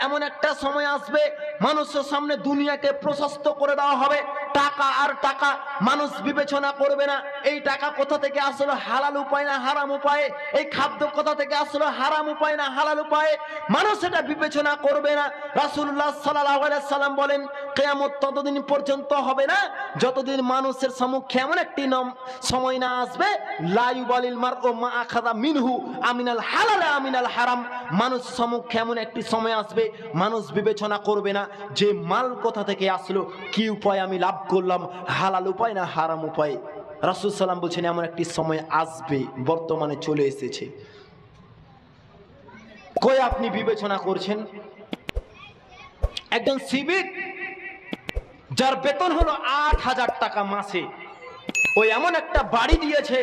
এমন একটা সময় আসবে মানুষের সামনে দুনিয়াকে প্রশস্ত করে দেওয়া হবে। টাকা আর টাকা মানুষ বিবেচনা করবে না। এই টাকা কোথা থেকে আসলো? হালাল উপায় না হারাম উপায়ে? এই খাদ্য কোথা থেকে আসলো? হারাম উপায় না হালাল উপায়ে? মানুষ এটা বিবেচনা করবে না। রাসূলুল্লাহ সাল্লাল্লাহু আলাইহি সাল্লাম বলেন, কেয়ামত ততদিন পর্যন্ত হবে না। যতদিন মানুষের সম্মুখে এমন একটি সময় না আসবে লাইবালিল মার ও মা আখাদা মিনহু আমিনাল হালাল আমিনাল হারাম। মানুষ সম্মুখে এমন একটি সময় আসবে, মানুষ বিবেচনা করবে না যে মাল কোথা থেকে আসলো, কি উপায় আমি লাভ করলাম, হালাল উপায় না হারাম উপায়? রাসুল সাল্লাম বলছেন, এমন একটি সময় আসবে, বর্তমানে চলে এসেছে। কই আপনি বিবেচনা করছেন? একজন সিভিক, যার বেতন হলো আট হাজার টাকা মাসে ওই এমন একটা বাড়ি দিয়েছে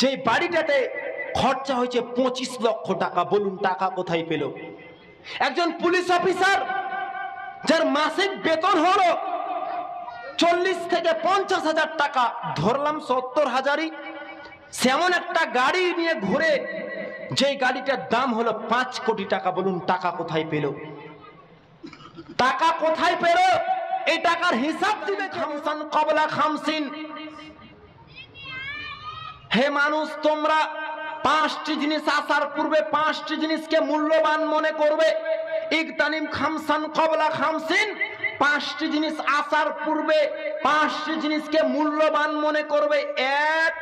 যে বাড়িটাতে খরচা হয়েছে পঁচিশ লক্ষ টাকা। বলুন, টাকা কোথায় পেল? একজন পুলিশ অফিসার যার মাসিক বেতন হলো চল্লিশ থেকে পঞ্চাশ হাজার টাকা। ধরলাম সত্তর হাজারই। সেমন একটা গাড়ি নিয়ে ঘুরে যে গাড়িটার দাম হলো পাঁচ কোটি টাকা বলুন, টাকা কোথায় পেল? টাকা কোথায় পেল? এই টাকার হিসাব দিবে খামসান, কবলা খামসিন। হে মানুষ, তোমরা পাঁচটি জিনিস আসার পূর্বে পাঁচটি জিনিসকে মূল্যবান মনে করবে। ইকতানিম খামসান কবলা খামসিন। পাঁচটি জিনিস আসার পূর্বে, পাঁচটি জিনিসকে মূল্যবান মনে করবে। এক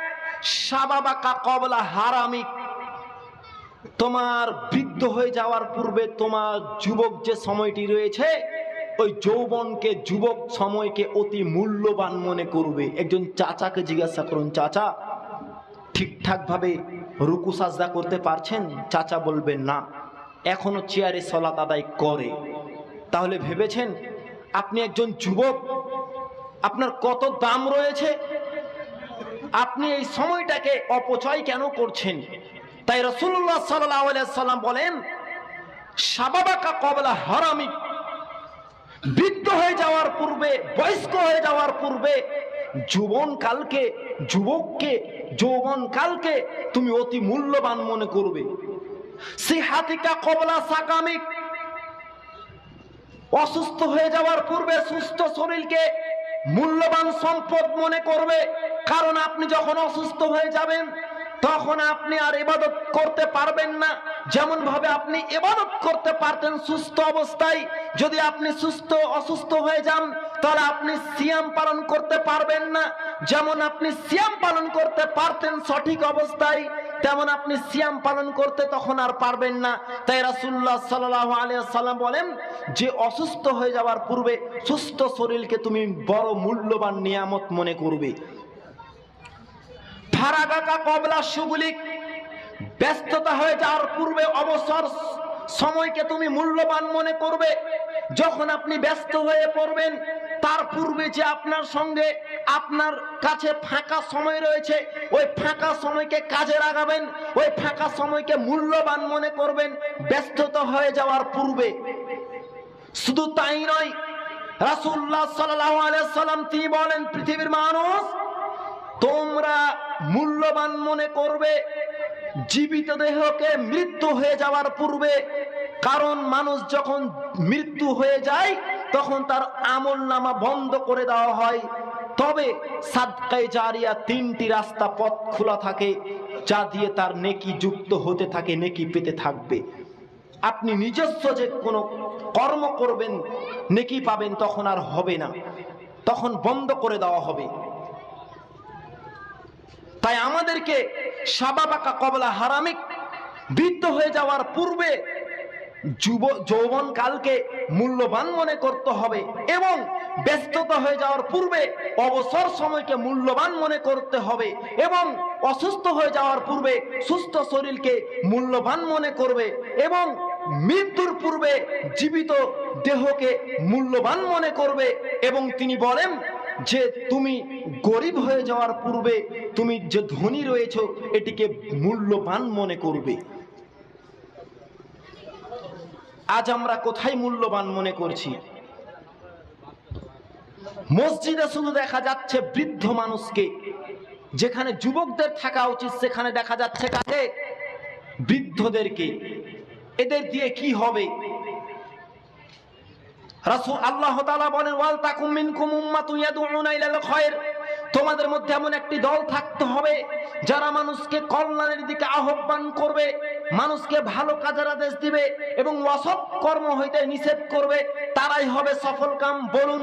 সাবাবাকা কবলা হারামিক তোমার বৃদ্ধ হয়ে যাওয়ার পূর্বে তোমার যুবক যে সময়টি রয়েছে, ওই যৌবনকে, যুবক সময়কে অতি মূল্যবান মনে করবে। একজন চাচাকে জিজ্ঞাসা করুন, চাচা ঠিকঠাক ভাবে রুকু সাজদা করতে পারছেন? চাচা বলবেন না। এখনও চেয়ারে সলাত আদায় করে। তাহলে ভেবেছেন আপনি একজন যুবক, আপনার কত দাম রয়েছে? আপনি এই সময়টাকে অপচয় কেন করছেন? তাই রসুল্লাহ সাল্লাম বলেন সাবাবাকা কবলা হারামি। বৃদ্ধ হয়ে যাওয়ার পূর্বে, বয়স্ক হয়ে যাওয়ার পূর্বে যৌবন কালকে যুবককে যৌবন কালকে তুমি অতি মূল্যবান মনে করবে। সিহাতিকা কবলা সাকামিক অসুস্থ হয়ে যাওয়ার পূর্বে সুস্থ শরীরকে মূল্যবান সম্পদ মনে করবে। কারণ আপনি যখন অসুস্থ হয়ে যাবেন, তখন আপনি আর ইবাদত করতে পারবেন না। যেমন ভাবে আপনি ইবাদত করতে পারতেন সুস্থ অবস্থায়, যদি আপনি সুস্থ, অসুস্থ হয়ে যান, তাহলে আপনি সিয়াম পালন করতে পারবেন না। যেমন আপনি সিয়াম পালন করতে পারতেন সঠিক অবস্থায় তেমন আপনি সিয়াম পালন করতে তখন আর পারবেন না। তাই রাসুল্লাহ সাল্লাহ আলিয়াল্লাম বলেন, যে অসুস্থ হয়ে যাওয়ার পূর্বে সুস্থ শরীরকে তুমি বড় মূল্যবান নিয়ামত মনে করবে। কবলা ব্যস্ততা হয়ে যাওয়ার পূর্বে অবসর সময়কে তুমি মূল্যবান মনে করবে। যখন আপনি ব্যস্ত হয়ে পড়বেন তার পূর্বে যে আপনার সঙ্গে আপনার কাছে ফাঁকা সময় রয়েছে, ওই ফাঁকা সময়কে কাজে লাগাবেন, ওই ফাঁকা সময়কে মূল্যবান মনে করবেন, ব্যস্ততা হয়ে যাওয়ার পূর্বে। শুধু তাই নয় রাসুল্লাহ সাল্লাম তিনি বলেন, পৃথিবীর মানুষ তোমরা মূল্যবান মনে করবে, জীবিত দেহকে মৃত্যু হয়ে যাওয়ার পূর্বে, কারণ মানুষ যখন মৃত্যু হয়ে যায় তখন তার আমল নামা বন্ধ করে দেওয়া হয়। তবে সাদকায় জারিয়া তিনটি রাস্তা পথ খোলা থাকে, যা দিয়ে তার নেকি যুক্ত হতে থাকে, নেকি পেতে থাকবে। আপনি নিজস্ব যে কোনো কর্ম করবেন, নেকি পাবেন, তখন আর হবে না। তখন বন্ধ করে দেওয়া হবে। তাই আমাদেরকে সাবাবাকা কবলা হারামিক বৃদ্ধ হয়ে যাওয়ার পূর্বে যুব যৌবন কালকে মূল্যবান মনে করতে হবে এবং ব্যস্ততা হয়ে যাওয়ার পূর্বে অবসর সময়কে মূল্যবান মনে করতে হবে এবং অসুস্থ হয়ে যাওয়ার পূর্বে সুস্থ শরীরকে মূল্যবান মনে করবে এবং মৃত্যুর পূর্বে জীবিত দেহকে মূল্যবান মনে করবে এবং তিনি বলেন যে তুমি গরিব হয়ে যাওয়ার পূর্বে তুমি যে ধনী রয়েছ, এটিকে মূল্যবান মনে করবে। আজ আমরা কোথায় মূল্যবান মনে করছি? মসজিদে শুধু দেখা যাচ্ছে বৃদ্ধ মানুষকে, যেখানে যুবকদের থাকা উচিত, সেখানে দেখা যাচ্ছে কাকে? বৃদ্ধদেরকে। এদের দিয়ে কি হবে? রাসূল আল্লাহ তাআলা বলেন, ওয়াল তাকুম মিনকুম উম্মাতুন ইয়াদউনা ইলাল খায়র। তোমাদের মধ্যে এমন একটি দল থাকতে হবে যারা মানুষকে কল্যাণের দিকে আহ্বান করবে, মানুষকে ভালো কাজের আদেশ দিবে এবং অসৎ কর্ম হইতে নিষেধ করবে। তারাই হবে সফল কাম। বলুন,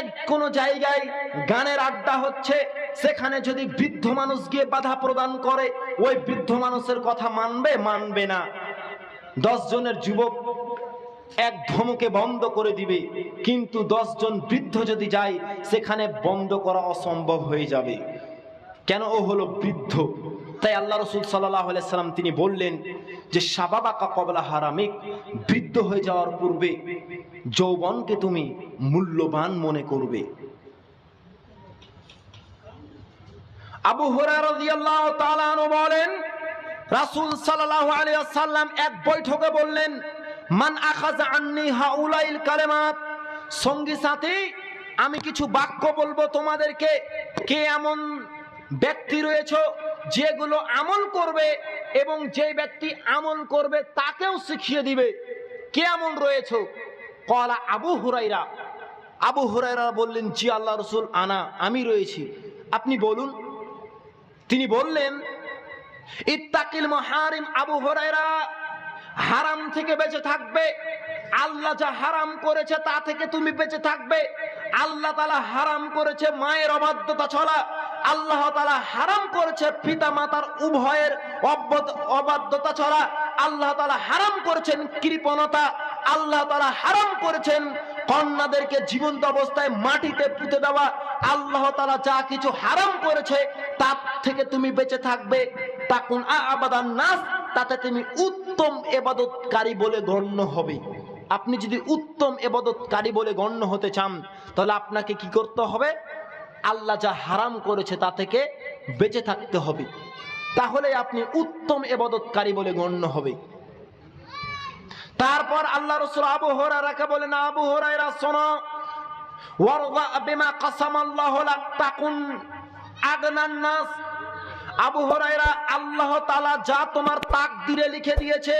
এক কোন জায়গায় গানের আড্ডা হচ্ছে, সেখানে যদি বৃদ্ধ মানুষ গিয়ে বাধা প্রদান করে, ওই বৃদ্ধ মানুষের কথা মানবে মানবে না। দশ জনের যুবক এক ধমকে বন্ধ করে দিবে। কিন্তু জন বৃদ্ধ যদি যায়, সেখানে বন্ধ করা অসম্ভব হয়ে যাবে। কেন ও হলো বৃদ্ধ? তাই আল্লাহ রসুল সাল্লাম তিনি বললেন যে সাবাবাকা কবলা হারামিক, বৃদ্ধ হয়ে যাওয়ার পূর্বে যৌবনকে তুমি মূল্যবান মনে করবে। আবু তাআলা বলেন, রাসূল ওয়াসাল্লাম এক বৈঠকে বললেন মান আখাযা আন্নি হাউলাইল কালেমাত। সঙ্গী সাথী, আমি কিছু বাক্য বলব তোমাদেরকে। কে এমন ব্যক্তি রয়েছে যেগুলো আমল করবে এবং যে ব্যক্তি আমল করবে তাকেও শিখিয়ে দিবে। কে এমন রয়েছে? কলা আবু হুরাইরা আবু হুরাইরা বললেন, জি আল্লাহ রসুল, আনা, আমি রয়েছি। আপনি বলুন। তিনি বললেন, ইত্তাকিল মহারিম আবু হরাইরা হারাম থেকে বেঁচে থাকবে। আল্লাহ যা হারাম করেছে তা থেকে তুমি বেঁচে থাকবে। আল্লাহ তালা হারাম করেছে মায়ের অবাধ্যতা চলা আল্লাহ তালা হারাম করেছে পিতা মাতার উভয়ের অবাধ্যতা চলা আল্লাহ তালা হারাম করেছেন কৃপণতা। আল্লাহ তালা হারাম করেছেন কন্যাদেরকে জীবন্ত অবস্থায় মাটিতে পুঁতে দেওয়া। আল্লাহ তালা যা কিছু হারাম করেছে তার থেকে তুমি বেঁচে থাকবে। তাকুন আবাদান নাস, তাতে তুমি উত্তম এবাদতকারী বলে গণ্য হবে। আপনি যদি উত্তম এবাদতকারী বলে গণ্য হতে চান, তাহলে আপনাকে কি করতে হবে? আল্লাহ যা হারাম করেছে তা থেকে বেঁচে থাকতে হবে। তাহলে আপনি উত্তম এবাদতকারী বলে গণ্য হবে। তারপর আল্লাহ রসুল আবু হরারাকে বলেন, আবু হরাইরা শোনো। ওয়ারদা বিমা লাক, তাকুন আগনান নাস আবু হরাইরা আল্লাহ তালা যা তোমার তাকদিরে লিখে দিয়েছে,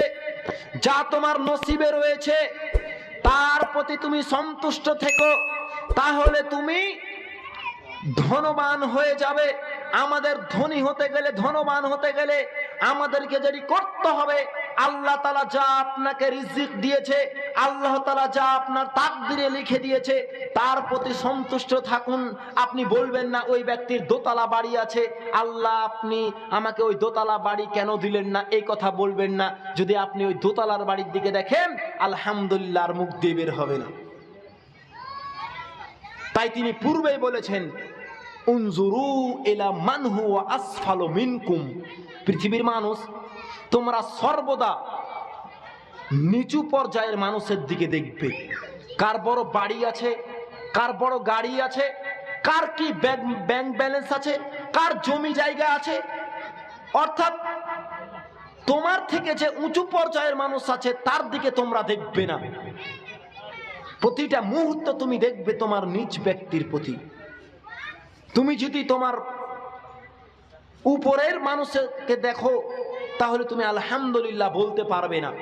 যা তোমার নসিবে রয়েছে, তার প্রতি তুমি সন্তুষ্ট থেকো, তাহলে তুমি ধনবান হয়ে যাবে। আমাদের ধনী হতে গেলে ধনবান হতে গেলে আমাদেরকে যদি করতে হবে, আল্লাহ তালা যা আপনাকে রিজিক দিয়েছে আল্লাহ তালা যা আপনার তাকদিরে লিখে দিয়েছে, তার প্রতি সন্তুষ্ট থাকুন। আপনি বলবেন না, ওই ব্যক্তির দোতলা বাড়ি আছে। আল্লাহ, আপনি আমাকে ওই দোতলা বাড়ি কেন দিলেন না? এই কথা বলবেন না। যদি আপনি ওই দোতলার বাড়ির দিকে দেখেন আলহামদুলিল্লাহ মুখ দিয়ে বের হবে না। তাই তিনি পূর্বেই বলেছেন, উনজুরু এলা মানহু আসফালো মিনকুম। পৃথিবীর মানুষ, তোমরা সর্বদা নিচু পর্যায়ের মানুষের দিকে দেখবে। কার বড় বাড়ি আছে, কার বড় গাড়ি আছে, কার কি ব্যাংক ব্যালেন্স আছে, কার জমি জায়গা আছে। অর্থাৎ তোমার থেকে যে উঁচু পর্যায়ের মানুষ আছে, তার দিকে তোমরা দেখবে না। প্রতিটা মুহূর্ত তুমি দেখবে তোমার নিজ ব্যক্তির প্রতি। তুমি যদি তোমার উপরের মানুষকে দেখো, তাহলে তুমি আলহামদুলিল্লাহ বলতে পারবে না।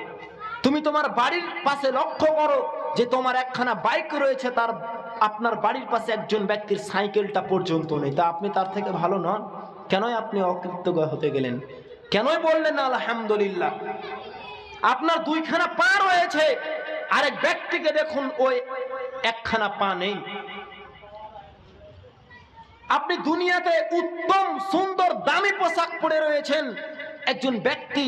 তুমি তোমার বাড়ির পাশে লক্ষ্য করো যে তোমার একখানা বাইক রয়েছে, তার আপনার বাড়ির পাশে একজন ব্যক্তির সাইকেলটা পর্যন্ত নেই। তা আপনি তার থেকে ভালো নন? কেনই আপনি অকৃতজ্ঞ হতে গেলেন? কেনই বললেন না, আলহামদুলিল্লাহ? আপনার দুইখানা পা রয়েছে, আরেক ব্যক্তিকে দেখুন, ওই একখানা পা নেই। আপনি দুনিয়াতে উত্তম, সুন্দর, দামি পোশাক পরে রয়েছেন। একজন ব্যক্তি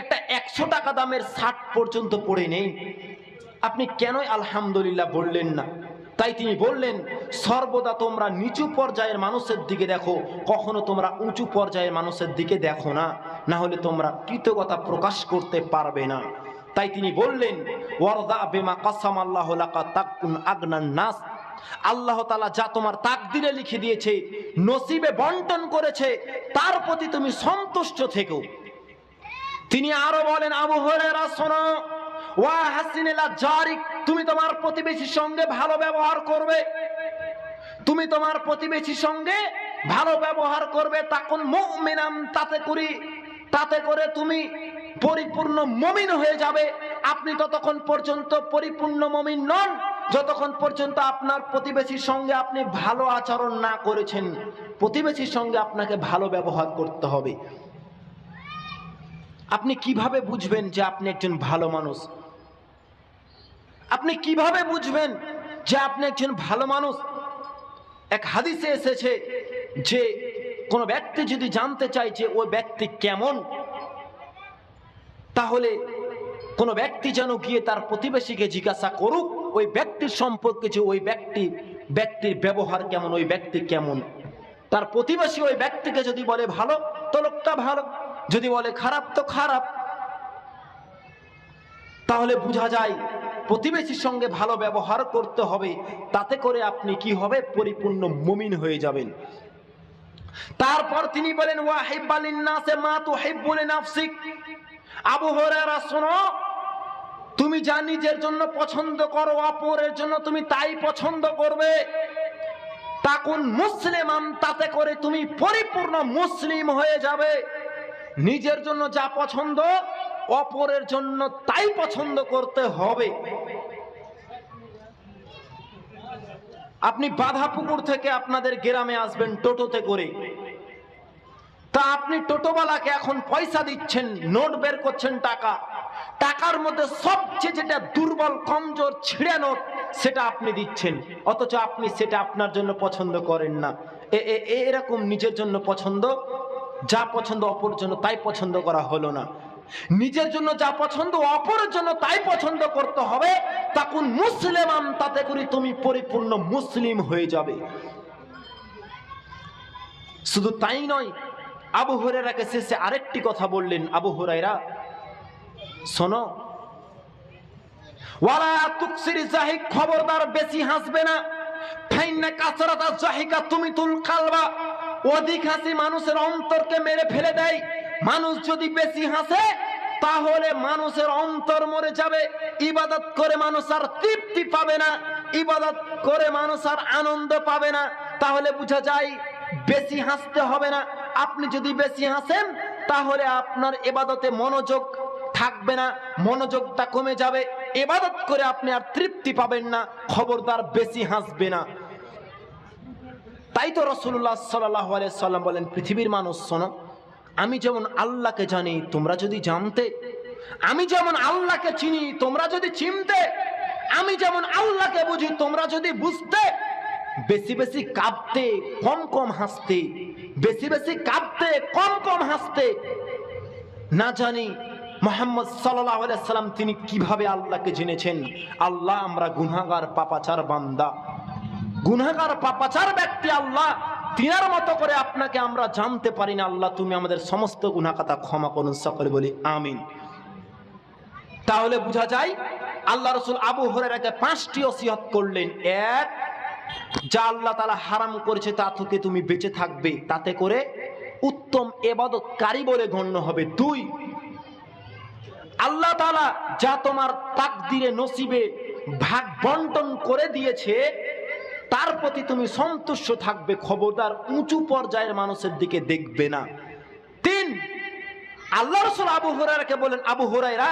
একটা একশো টাকা দামের শার্ট পর্যন্ত পরে নেই। আপনি কেনই আলহামদুলিল্লাহ বললেন না? তাই তিনি বললেন, সর্বদা তোমরা নিচু পর্যায়ের মানুষের দিকে দেখো, কখনো তোমরা উঁচু পর্যায়ের মানুষের দিকে দেখো না না হলে তোমরা কৃতজ্ঞতা প্রকাশ করতে পারবে না। তাই তিনি বললেন, ওয়ারদা বেমা কাসাম আল্লাহ আগনান নাস। আল্লাহ তালা যা তোমার তাকদিরে লিখে দিয়েছে, নসিবে বন্টন করেছে, তার প্রতি তুমি সন্তুষ্ট থেকো। তিনি আরও বলেন, আবু হরেরা শোনো। ওয়া হাসিনেলা জারিক, তুমি তোমার প্রতিবেশীর সঙ্গে ভালো ব্যবহার করবে। তুমি তোমার প্রতিবেশীর সঙ্গে ভালো ব্যবহার করবে। তখন মুমিনাম, তাতে করি, তাতে করে তুমি পরিপূর্ণ মমিন হয়ে যাবে। আপনি ততক্ষণ পর্যন্ত পরিপূর্ণ মমিন নন। যতক্ষণ পর্যন্ত আপনার প্রতিবেশীর সঙ্গে আপনি ভালো আচরণ না করেছেন, প্রতিবেশীর সঙ্গে আপনাকে ভালো ব্যবহার করতে হবে। আপনি কীভাবে বুঝবেন যে আপনি একজন ভালো মানুষ? আপনি কীভাবে বুঝবেন যে আপনি একজন ভালো মানুষ? এক হাদিসে এসেছে যে কোনো ব্যক্তি যদি জানতে চায় যে ওই ব্যক্তি কেমন, তাহলে কোনো ব্যক্তি যেন গিয়ে তার প্রতিবেশীকে জিজ্ঞাসা করুক, ওই ব্যক্তির সম্পর্কে যে ওই ব্যক্তি, ব্যক্তির ব্যবহার কেমন, ওই ব্যক্তি কেমন? তার প্রতিবেশী ওই ব্যক্তিকে যদি বলে ভালো, তো লোকটা ভালো। যদি বলে খারাপ, তো খারাপ। তাহলে বোঝা যায় প্রতিবেশীর সঙ্গে ভালো ব্যবহার করতে হবে, তাতে করে আপনি কি হবে? পরিপূর্ণ মুমিন হয়ে যাবেন। তারপর তিনি বলেন শোনো, তুমি যা নিজের জন্য পছন্দ করো, অপরের জন্য তুমি তাই পছন্দ করবে। তাকুন মুসলিমান তাতে করে তুমি পরিপূর্ণ মুসলিম হয়ে যাবে। নিজের জন্য যা পছন্দ, অপরের জন্য তাই পছন্দ করতে হবে। আপনি বাধাপুকুর থেকে আপনাদের গ্রামে আসবেন টোটোতে করে। তা আপনি টোটোওয়ালাকে এখন পয়সা দিচ্ছেন, নোট বের করছেন টাকা। টাকার মধ্যে সবচেয়ে যেটা দুর্বল, কমজোর, ছিঁড়ে নোট, সেটা আপনি দিচ্ছেন। অথচ আপনি সেটা আপনার জন্য পছন্দ করেন না। এরকম নিজের জন্য পছন্দ যা পছন্দ অপর জন্য তাই পছন্দ করা হলো না। নিজের জন্য যা পছন্দ অপরের জন্য তাই পছন্দ করতে হবে। তখন মুসলিম তাতে করে তুমি পরিপূর্ণ মুসলিম হয়ে যাবে। শুধু তাই নয়, আবু হরেরাকে শেষে আরেকটি কথা বললেন, আবু হরাইরা শোনো, ওয়ালা তুকসির জাহিক খবরদার বেশি হাসবে না। ফাইন্না কাসরাতা জাহিকা তুমি তুল কালবা। অধিক হাসি মানুষের অন্তরকে মেরে ফেলে দেয়। মানুষ যদি বেশি হাসে, তাহলে মানুষের অন্তর মরে যাবে। ইবাদত করে মানুষ আর তৃপ্তি পাবে না। ইবাদত করে মানুষ আর আনন্দ পাবে না। তাহলে বোঝা যায়, বেশি হাসতে হবে না। আপনি যদি বেশি হাসেন, তাহলে আপনার এবাদতে মনোযোগ থাকবে না, মনোযোগটা কমে যাবে। এবাদত করে আপনি আর তৃপ্তি পাবেন না। খবরদার বেশি হাসবে না। তাই তো রসুল্লাহ সাল্লাহ সাল্লাম বলেন, পৃথিবীর মানুষ, শোনো, আমি যেমন আল্লাহকে জানি, তোমরা যদি জানতে, আমি যেমন আল্লাহকে চিনি, তোমরা যদি চিনতে, আমি যেমন আল্লাহকে বুঝি, তোমরা যদি বুঝতে, বেশি বেশি কাঁদতে কম কম হাসতে, বেশি বেশি কাঁদতে কম কম হাসতে, না জানি মোহাম্মদ সাল্লাম তিনি কীভাবে আল্লাহকে জেনেছেন? আল্লাহ আমরা গুনাগার পাপাচার, বান্দা। গুনাগার পাপাচার ব্যক্তি আল্লাহ তিনার মতো করে আপনাকে আমরা জানতে পারি না, আল্লাহ তুমি আমাদের সমস্ত গুনাকাতা ক্ষমা করুন, সকলে বলি আমিন। তাহলে বোঝা যায়, আল্লাহ রসুল আবু হরেরাকে পাঁচটি অসিহত করলেন। এক, যা আল্লাহ তালা হারাম করেছে তা থেকে তুমি বেঁচে থাকবে, তাতে করে উত্তম এবাদতকারী বলে গণ্য হবে। দুই, আল্লাহ তালা যা তোমার তাকদিরে নসিবে ভাগ বন্টন করে দিয়েছে তার প্রতি তুমি সন্তুষ্ট থাকবে, খবরদার উঁচু পর্যায়ের মানুষের দিকে দেখবে না। তিন, আল্লাহ রসুল আবু হরাইরাকে বলেন, আবু হরাইরা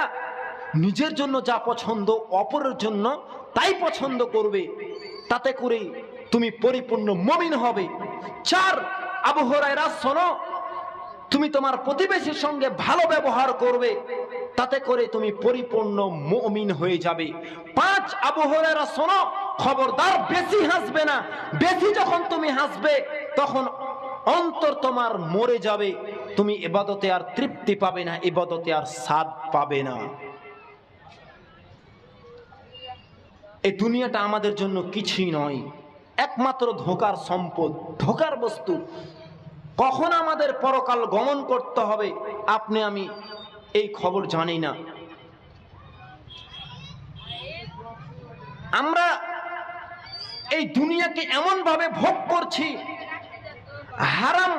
নিজের জন্য যা পছন্দ অপরের জন্য তাই পছন্দ করবে। তাতে করে তুমি পরিপূর্ণ মমিন হবে। চার, আবু হরাইরা শোনো, তুমি তোমার প্রতিবেশীর সঙ্গে ভালো ব্যবহার করবে। তাতে করে তুমি পরিপূর্ণ মুমিন হয়ে যাবে। পাঁচ আবু হরেরা শোনো, খবরদার, বেশি হাসবে না। বেশি যখন তুমি হাসবে, তখন অন্তর তোমার মরে যাবে। তুমি এবাদতে আর তৃপ্তি পাবে না, এবাদতে আর স্বাদ পাবে না। এই দুনিয়াটা আমাদের জন্য কিছুই নয়, একমাত্র ধোকার সম্পদ। ধোকার বস্তু। কখন আমাদের পরকাল গমন করতে হবে, আপনি আমি এই খবর জানি না। আমরা এই দুনিয়াকে এমনভাবে ভোগ করছি হারাম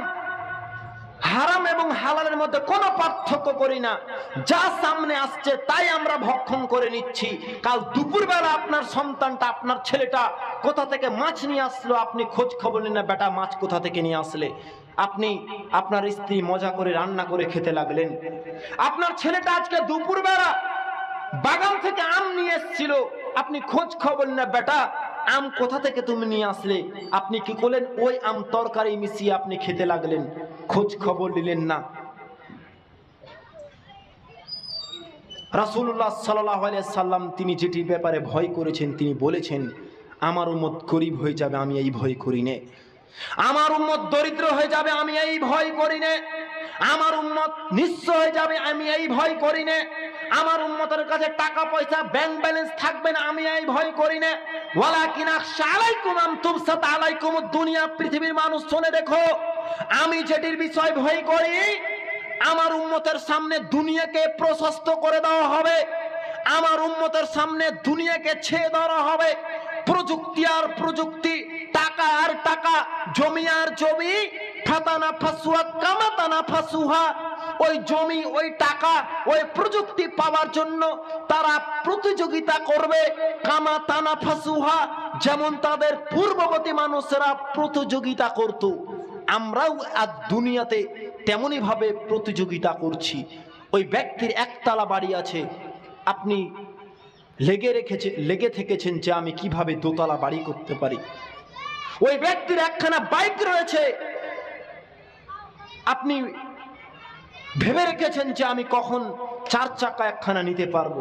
হারাম এবং হালালের মধ্যে কোনো পার্থক্য করি না। যা সামনে আসছে, তাই আমরা ভক্ষণ করে নিচ্ছি। কাল দুপুরবেলা আপনার সন্তানটা, আপনার ছেলেটা কোথা থেকে মাছ নিয়ে আসলো আপনি খোঁজ খবর নিন না বেটা, মাছ কোথা থেকে নিয়ে আসলে? আপনি আপনার স্ত্রী মজা করে রান্না করে খেতে লাগলেন। আপনার ছেলেটা আজকে দুপুরবেলা বাগান থেকে আম নিয়ে এসেছিল। আপনি খোঁজ খবর না বেটা আম কোথা থেকে তুমি নিয়ে আসলে? আপনি কি করলেন? ওই আম তরকারি মিশিয়ে আপনি খেতে লাগলেন। খোঁজ খবর নিলেন না। রাসূলুল্লাহ সাল্লাল্লাহু সাল্লাম তিনি যেটির ব্যাপারে ভয় করেছেন, তিনি বলেছেন, আমার উম্মত গরিব হয়ে যাবে, আমি এই ভয় করি নে। আমার উম্মত দরিদ্র হয়ে যাবে, আমি এই ভয় করি নে। আমার উম্মত নিঃস্ব হয়ে যাবে, আমি এই ভয় করি নে। আমার উম্মতের কাছে টাকা, পয়সা ব্যাংক ব্যালেন্স থাকবে না, আমি এই ভয় করি না। ওয়ালাকিন আখশালাইকুম আম তুবসাত আলাইকুম দুনিয়া, পৃথিবীর মানুষ শুনে দেখো, আমি যেটির বিষয় ভয় করি, আমার উম্মতের সামনে দুনিয়াকে প্রশস্ত করে দেওয়া হবে, আমার উম্মতের সামনে দুনিয়াকে ছেয়ে দেওয়া হবে, প্রযুক্তি আর প্রযুক্তি, টাকা আর টাকা, জমি আর জমি, ফাতানা ফাসুয়া, কামাতানা ফাসুহা ওই জমি, ওই টাকা, ওই প্রযুক্তি পাওয়ার জন্য তারা প্রতিযোগিতা করবে। কামা তানা ফাসুহা, যেমন তাদের পূর্ববর্তী মানুষেরা প্রতিযোগিতা করত। আমরাও আজ দুনিয়াতে তেমনই ভাবে প্রতিযোগিতা করছি। ওই ব্যক্তির একতলা বাড়ি আছে। আপনি লেগে রেখেছে, লেগে থেকেছেন যে আমি কীভাবে দোতলা বাড়ি করতে পারি। ওই ব্যক্তির একখানা বাইক রয়েছে। আপনি ভেবে রেখেছেন যে আমি কখন চার চাকা একখানা নিতে পারব।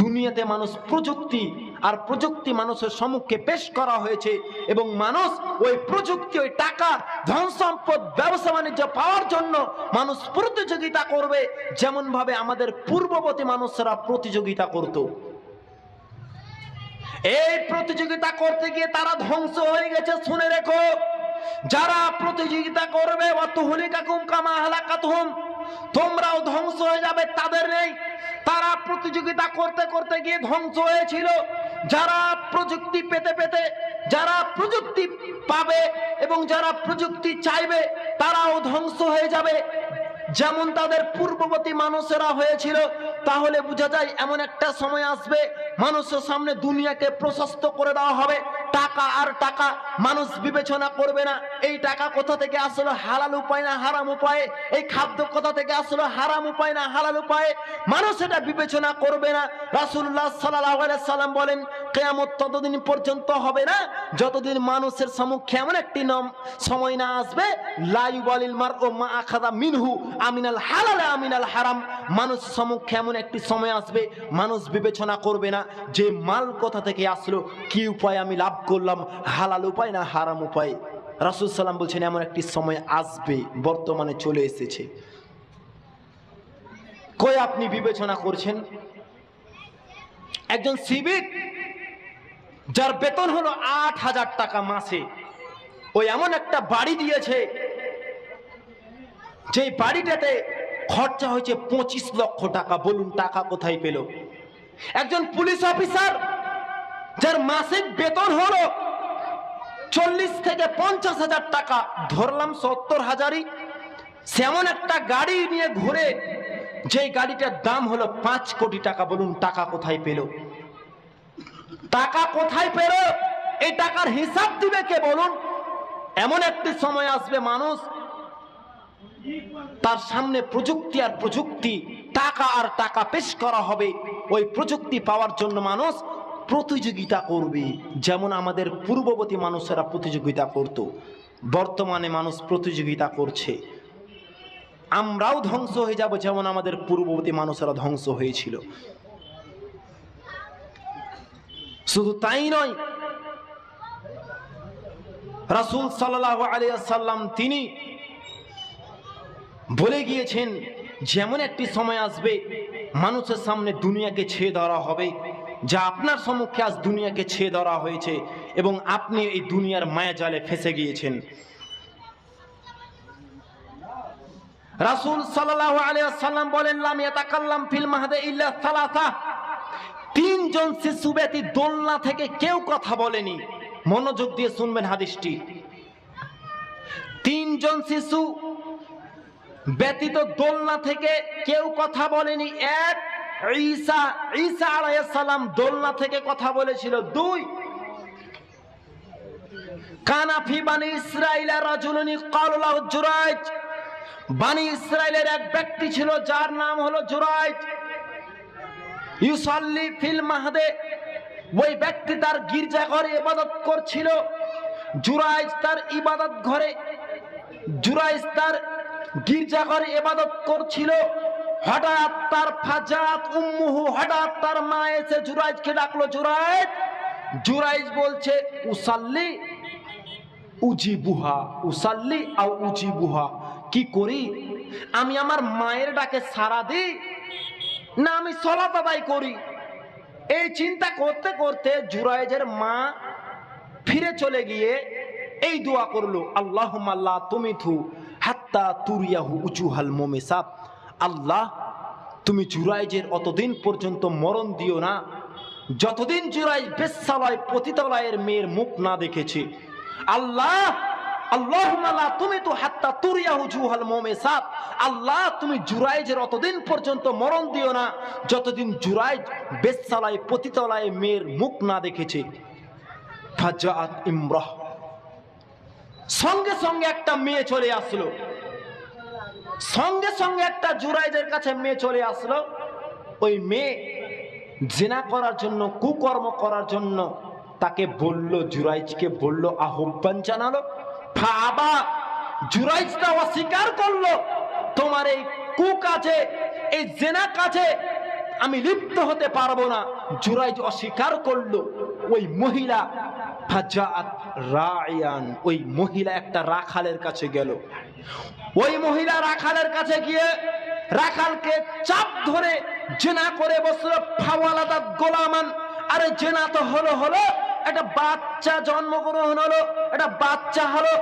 দুনিয়াতে মানুষ প্রযুক্তি আর প্রযুক্তি মানুষের সম্মুখে পেশ করা হয়েছে এবং মানুষ ওই প্রযুক্তি, ওই টাকা ধন সম্পদ ব্যবসা বাণিজ্য পাওয়ার জন্য মানুষ প্রতিযোগিতা করবে যেমন ভাবে আমাদের পূর্ববর্তী মানুষরা প্রতিযোগিতা করত। এই প্রতিযোগিতা করতে গিয়ে তারা ধ্বংস হয়ে গেছে, শুনে রেখো। যারা প্রতিযোগিতা করবে কামা তোমরাও ধ্বংস হয়ে যাবে, তাদের নেই। তারা প্রতিযোগিতা করতে করতে গিয়ে ধ্বংস হয়েছিল। যারা প্রযুক্তি পেতে পেতে, যারা প্রযুক্তি পাবে এবং যারা প্রযুক্তি চাইবে, তারাও ধ্বংস হয়ে যাবে। যেমন তাদের পূর্ববর্তী মানুষেরা হয়েছিল, তাহলে বোঝা যায় এমন একটা সময় আসবে, মানুষের সামনে দুনিয়াকে প্রশস্ত করে দেওয়া হবে। টাকা আর টাকা মানুষ বিবেচনা করবে না। এই টাকা কোথা থেকে আসলো? হালাল উপায় না হারাম উপায়ে? এই খাদ্য কোথা থেকে আসলো? হারাম উপায় না হালাল উপায়ে? মানুষ এটা বিবেচনা করবে না। রাসূলুল্লাহ সাল্লাল্লাহু আলাইহি সাল্লাম বলেন, কিয়ামত ততদিন পর্যন্ত হবে না যতদিন মানুষের সম্মুখে এমন একটি নাম, সময় না আসবে লাইবালিল মার ও মা আখাদা মিনহু আমিনাল হালাল আমিনাল হারাম। মানুষ সম্মুখে এমন একটি সময় আসবে, মানুষ বিবেচনা করবে না যে মাল কোথা থেকে আসলো, কি উপায় আমি লাভ করলাম, হালাল উপায় না হারাম উপায়? রাসূল সাল্লাম বলছেন, এমন একটি সময় আসবে, বর্তমানে চলে এসেছে। কই আপনি বিবেচনা করছেন? একজন সিভিক, যার বেতন হলো আট হাজার টাকা মাসে ওই এমন একটা বাড়ি দিয়েছে যে বাড়িটাতে খরচা হয়েছে পঁচিশ লক্ষ টাকা। বলুন, টাকা কোথায় পেল? একজন পুলিশ অফিসার, যার মাসিক বেতন হলো চল্লিশ থেকে পঞ্চাশ হাজার টাকা। ধরলাম সত্তর হাজারই। সেমন একটা গাড়ি নিয়ে ঘুরে যে গাড়িটার দাম হলো পাঁচ কোটি টাকা বলুন, টাকা কোথায় পেল? টাকা কোথায় পেল? এই টাকার হিসাব দিবে কে বলুন? এমন একটি সময় আসবে মানুষ, তার সামনে প্রযুক্তি আর প্রযুক্তি, টাকা আর টাকা পেশ করা হবে। ওই প্রযুক্তি পাওয়ার জন্য মানুষ প্রতিযোগিতা করবে, যেমন আমাদের পূর্ববর্তী মানুষেরা প্রতিযোগিতা করত। বর্তমানে মানুষ প্রতিযোগিতা করছে। আমরাও ধ্বংস হয়ে যাব, যেমন আমাদের পূর্ববর্তী মানুষেরা ধ্বংস হয়েছিল। শুধু তাই নয়, রাসূল সাল্লাল্লাহু আলাইহি সাল্লাম তিনি বলে গিয়েছেন, যেমন একটি সময় আসবে, মানুষের সামনে দুনিয়াকে ছেয়ে ধরা হবে। যা আপনার সম্মুখে আজ দুনিয়াকে ছেয়ে ধরা হয়েছে এবং আপনি এই দুনিয়ার মায়া জালে ফেসে গিয়েছেন। রাসুল সাল্লাম বলেন ফিল মাহদে তিনজন শিশু ব্যতীত দোলনা থেকে কেউ কথা বলেনি। মনোযোগ দিয়ে শুনবেন হাদিসটি। তিনজন শিশু ব্যতীত দোলনা থেকে কেউ কথা বলেনি। এক ঈসা ঈসা আলাইহিস সালাম দোলনা থেকে কথা বলেছিল, দুই কানাফি বানি ইসরাইলা, রাজুলনি কালুলাহ জুরাইজ। বানি ইসরাইলের এক ব্যক্তি ছিল, যার নাম হলো জুরাইজ। ইউসাল্লি ফিল মাহদে, ওই ব্যক্তি তার গির্জা ঘরে ইবাদত করছিল। জুরাইজ তার ইবাদত ঘরে, জুরাইজ তার গির্জা ঘরে ইবাদত করছিল। হঠাৎ তার ফাজাত উম্মুহু, হঠাৎ তার মা এসে জুরাইজকে ডাকলো জুরাইজ জুরাইজ বলছে, উসাল্লি উসাল্লি কি করি? আমি আমার মায়ের ডাকে সারা দিই না আমি সলাত করি? এই চিন্তা করতে করতে জুরাইজের মা ফিরে চলে গিয়ে এই দোয়া করল আল্লাহ আল্লাহ তুমি থু হাত্তা তুরিয়াহু উচুহাল মোমেসাব আল্লাহ, তুমি জুরাইজের অতদিন পর্যন্ত মরণ দিও না। যতদিন জুরাইজ বেশ্যালয় পতিতালয়ের মেয়ের মুখ না দেখেছে। আল্লাহ আল্লাহ তুমি তো হাত্তা তুরিয়াহু জুহাল মোমেসাব আল্লাহ, তুমি জুরাইজের অতদিন পর্যন্ত মরণ দিও না। যতদিন জুরাইজ বেশ্যালয় পতিতালয়ে মেয়ের মুখ না দেখেছে। ফাজাত ইমরাহ। সঙ্গে সঙ্গে একটা মেয়ে চলে আসলো। সঙ্গে সঙ্গে একটা জুরাইদের কাছে মেয়ে চলে আসলো। ওই মেয়ে জেনা করার জন্য, কুকর্ম করার জন্য তাকে বলল, জুরাইজকে বলল, আহ্বান জানালো। ফাবা জুরাইজটা অস্বীকার করল, তোমার এই কুকাজে, এই জেনা কাজে আমি লিপ্ত হতে পারব না। জুরাইজ অস্বীকার করল। ওই মহিলা ফাজাত রায়ান ওই মহিলা একটা রাখালের কাছে গেল। ওই মহিলা রাখালের কাছে গিয়ে রাখালকে চাপ ধরে জেনা করে বসল, ফাওয়ালাদা গোলামান। আরে জেনা তো হলো হলো একটা বাচ্চা জন্মগ্রহণ হলো, একটা বাচ্চা হলো।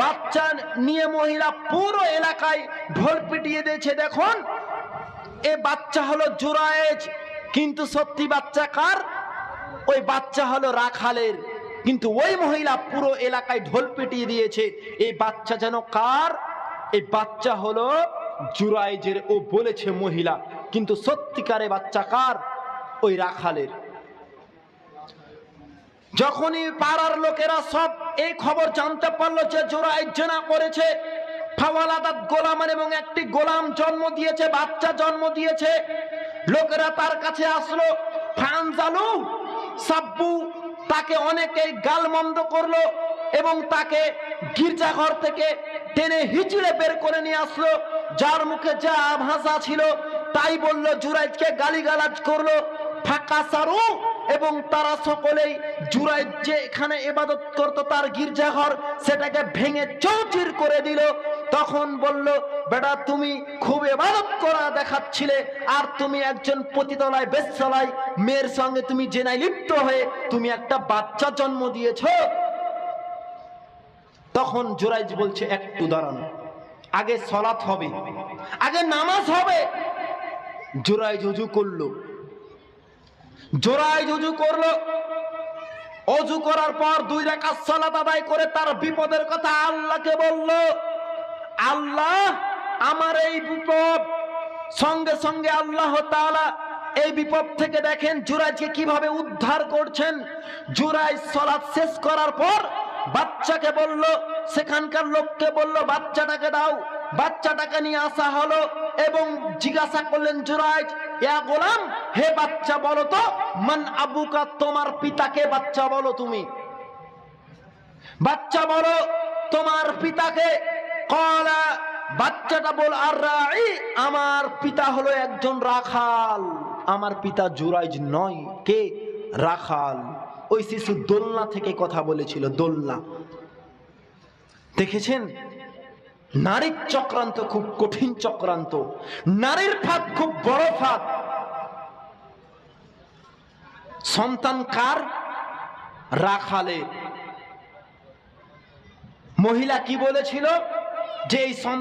বাচ্চা নিয়ে মহিলা পুরো এলাকায় ঢোল পিটিয়ে দিয়েছে, দেখুন, এ বাচ্চা হলো জুরায়েজ। কিন্তু সত্যি বাচ্চা কার? ওই বাচ্চা হলো রাখালের। কিন্তু ওই মহিলা পুরো এলাকায় ঢোল পেটিয়ে দিয়েছে, এই বাচ্চা যেন কার? এই বাচ্চা হলো জুরাইজের, ও বলেছে মহিলা। কিন্তু সত্যিকারে বাচ্চা কার? ওই রাখালের। যখনই পাড়ার লোকেরা সব এই খবর জানতে পারল যে জোরাই জেনা করেছে ফাওয়ালাদাত গোলামান এবং একটি গোলাম জন্ম দিয়েছে, বাচ্চা জন্ম দিয়েছে, লোকেরা তার কাছে আসলো, ফানজালু সাব্বু তাকে অনেকেই গালমন্দ করল এবং তাকে গির্জাঘর থেকে টেনে হিচড়ে বের করে নিয়ে আসলো। যার মুখে যা ভাষা ছিল তাই বলল জুরাইজকে গালিগালাজ করল। ফাঁকা সারু এবং তারা সকলেই জুরাই যে এখানে এবাদত করত তার গির্জাঘর, সেটাকে ভেঙে চৌচির করে দিল। তখন বলল, বেটা, তুমি খুব এবাদত করা দেখাচ্ছিলে, আর তুমি একজন পতিতলায় বেশলায় মেয়ের সঙ্গে তুমি জেনায় লিপ্ত হয়ে তুমি একটা বাচ্চা জন্ম দিয়েছ? তখন জোরাইজ বলছে, একটু দাঁড়ান, আগে সলাৎ হবে, আগে নামাজ হবে। জোরাইজ উজু করল। জোড়ায় জুজু করল। অজু করার পর দুই রাকাত সালাত আদায় করে তার বিপদের কথা আল্লাহকে বলল আল্লাহ আমার এই বিপদ। সঙ্গে সঙ্গে আল্লাহ তাআলা এই বিপদ থেকে দেখেন জুরাইজকে কীভাবে উদ্ধার করছেন। জুরাইজ সালাত শেষ করার পর বাচ্চাকে বলল, সেখানকার লোককে বলল, বাচ্চাটাকে দাও, বাচ্চাটাকে নিয়ে আসা হলো এবং জিজ্ঞাসা করলেন জুরাইজ ইয়া গোলাম, হে বাচ্চা বলো তো, মান আবুকা, তোমার পিতাকে বাচ্চা বলো তুমি? বাচ্চা বলো, তোমার পিতাকে কলা, বাচ্চাটা বল, আর রাই, আমার পিতা হলো একজন রাখাল। আমার পিতা জুরাইজ নয়, কে? রাখাল। ওই শিশু দোলনা থেকে কথা বলেছিল, দোলনা। দেখেছেন? নারীর চক্রান্ত খুব কঠিন চক্রান্ত। নারীর ফাঁদ খুব বড় ফাঁদ। সন্তান কার? রাখালে মহিলা কি বলেছিল? যে এই সন্তান